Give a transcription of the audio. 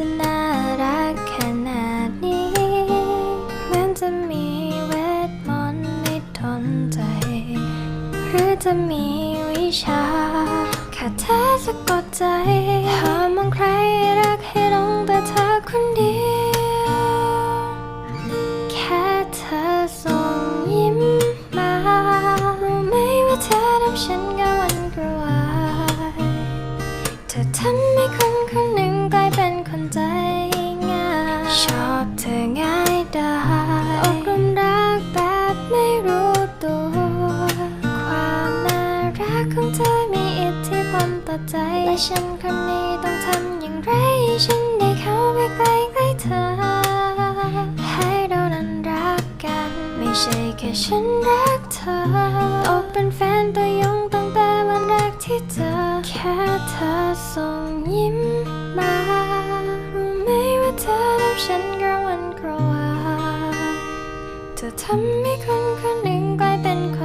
จะน่ารักขนาดนี้เหมือนจะมีเวทมนต์ไม่ทนใจ หรือจะมีวิชาคาถาสะกดใจหามองใครรักให้หลงแต่เธอคนเดียว ของเธอมีอิทธิพลต่อใจ และฉันคนนี้ต้องทำอย่างไร ฉันได้เข้าไปใกล้ใกล้เธอ ให้เรานั้นรักกัน ไม่ใช่แค่ฉันรักเธอตกเป็นแฟนตัวยงตั้งแต่วันแรกที่เจอ แค่เธอส่งยิ้มมารู้ไหมว่าเธอทำฉันกระวนกระวายเธอทำให้คนคนหนึ่งกลายเป็นคน